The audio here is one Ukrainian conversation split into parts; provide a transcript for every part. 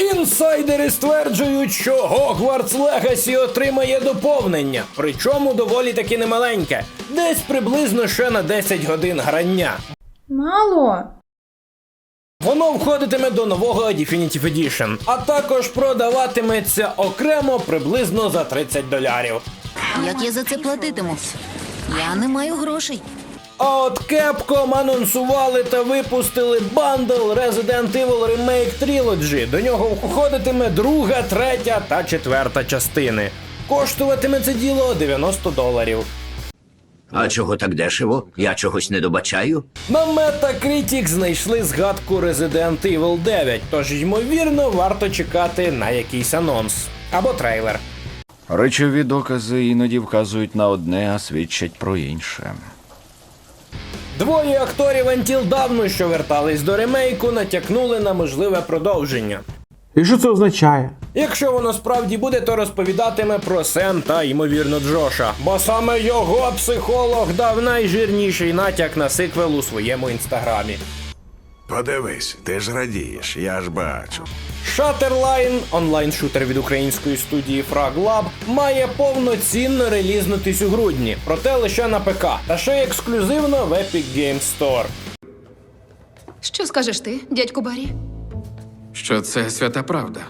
Інсайдери стверджують, що Hogwarts Legacy отримає доповнення, причому доволі таки немаленьке, десь приблизно ще на 10 годин грання. Мало. Воно входитиме до нового Definitive Edition, а також продаватиметься окремо приблизно за 30 долярів. Як я за це платитиму? Я не маю грошей. А от Capcom анонсували та випустили бандл Resident Evil Remake Trilogy. До нього входитиме друга, третя та четверта частини. Коштуватиме це діло 90 доларів. А чого так дешево? Я чогось не добачаю. На Metacritic знайшли згадку Resident Evil 9, тож ймовірно варто чекати на якийсь анонс або трейлер. Речові докази іноді вказують на одне, а свідчать про інше. Двоє акторів Until Dawn, що вертались до ремейку, натякнули на можливе продовження. І що це означає? Якщо воно справді буде, то розповідатиме про Сем та ймовірно Джоша. Бо саме його психолог дав найжирніший натяк на сиквел у своєму інстаграмі. Подивись, ти ж радієш, я ж бачу. Шатерлайн, онлайн-шутер від української студії Frag Lab, має повноцінно релізнутись у грудні, проте лише на ПК, та ще й ексклюзивно в Epic Game Store. Що скажеш ти, дядьку Барі? що це свята правда.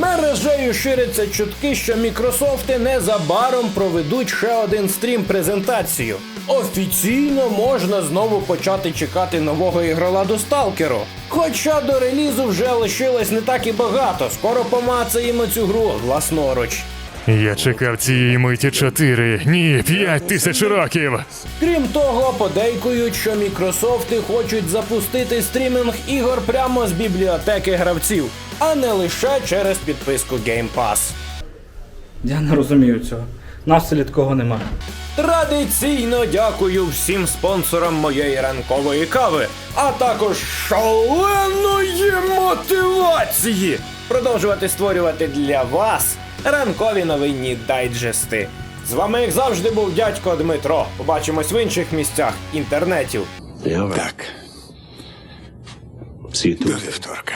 Мережею ширяться чутки, що Мікрософти незабаром проведуть ще один стрім презентацію. Офіційно можна знову почати чекати нового ігроладу Сталкеру. Хоча до релізу вже лишилось не так і багато, скоро помацаємо цю гру власноруч. Я чекав цієї миті чотири, ні, п'ять тисяч років. Крім того, подейкують, що Мікрософти хочуть запустити стрімінг ігор прямо з бібліотеки гравців, а не лише через підписку Game Pass. Я не розумію цього. Нас в селі немає. Традиційно дякую всім спонсорам моєї ранкової кави, а також шаленої мотивації продовжувати створювати для вас ранкові новинні дайджести. З вами, як завжди, був дядько Дмитро. Побачимось в інших місцях інтернетів. Так. До вівторка.